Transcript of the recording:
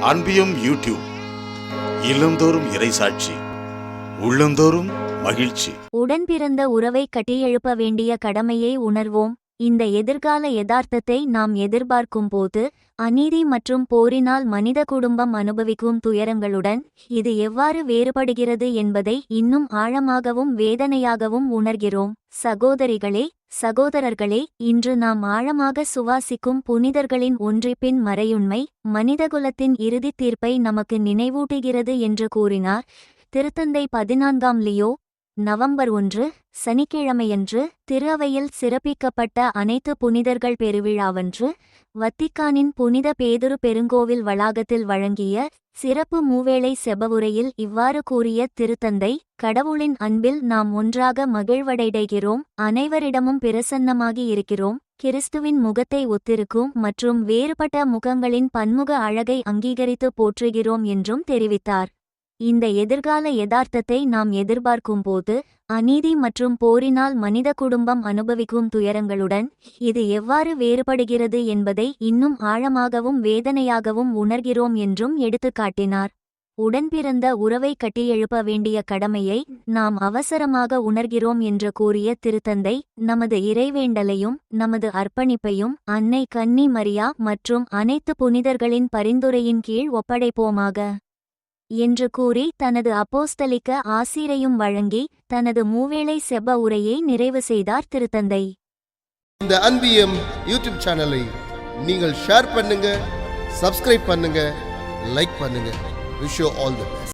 அன்பியும் YouTube இல்லந்தோறும் இறைசாட்சி உள்ளந்தோறும் மகிழ்ச்சி. உடன் பிறந்த உறவை கட்டியெழுப்ப வேண்டிய கடமையை உணர்வோம். இந்த எதிர்கால யதார்த்தத்தை நாம் எதிர்பார்க்கும் போது அநீதி மற்றும் போரினால் மனித குடும்பம் அனுபவிக்கும் துயரங்களுடன் இது எவ்வாறு வேறுபடுகிறது என்பதை இன்னும் ஆழமாகவும் வேதனையாகவும் உணர்கிறோம். சகோதரிகளே சகோதரர்களே இன்று நாம் ஆழமாக சுவாசிக்கும் புனிதர்களின் ஒன்றிப்பின் மறையுண்மை மனிதகுலத்தின் இறுதித் தீர்ப்பை நமக்கு நினைவூட்டுகிறது என்று கூறினார் திருத்தந்தை பதினான்காம் லியோ நவம்பர் ஒன்று சனிக்கிழமையன்று திருவையில் சிறப்பிக்கப்பட்ட அனைத்து புனிதர்கள் பெருவிழாவன்று வத்திக்கானின் புனித பேதுரு பெருங்கோவில் வளாகத்தில் வழங்கிய சிறப்பு மூவேளை செபவுரையில் இவ்வாறு கூறிய திருத்தந்தை கடவுளின் அன்பில் நாம் ஒன்றாக மகிழ்வடைகிறோம் அனைவரிடமும் பிரசன்னமாகி இருக்கிறோம் கிறிஸ்துவின் முகத்தை ஒத்திருக்கும் மற்றும் வேறுபட்ட முகங்களின் பன்முக அழகை அங்கீகரித்து போற்றுகிறோம் என்றும் தெரிவித்தார். இந்த எதிர்கால யதார்த்தத்தை நாம் எதிர்பார்க்கும் போது அநீதி மற்றும் போரினால் மனித குடும்பம் அனுபவிக்கும் துயரங்களுடன் இது எவ்வாறு வேறுபடுகிறது என்பதை இன்னும் ஆழமாகவும் வேதனையாகவும் உணர்கிறோம் என்றும் எடுத்துக்காட்டினார். உடன்பிறந்த உறவை கட்டியெழுப்ப வேண்டிய கடமையை நாம் அவசரமாக உணர்கிறோம் என்று கூறிய திருத்தந்தை நமது இறைவேண்டலையும் நமது அர்ப்பணிப்பையும் அன்னை கன்னி மரியா மற்றும் அனைத்து புனிதர்களின் பரிந்துரையின் கீழ் ஒப்படைப்போமாக. என்று கூறி தனது அப்போஸ்தலிக்க ஆசீரையும் வழங்கி தனது மூவேளை செப உரையை நிறைவு செய்தார் திருத்தந்தை. இந்த அன்பியம் யூடியூப் சேனலை நீங்கள் ஷேர் பண்ணுங்க சப்ஸ்கிரைப் பண்ணுங்க லைக் பண்ணுங்க. Wish all the best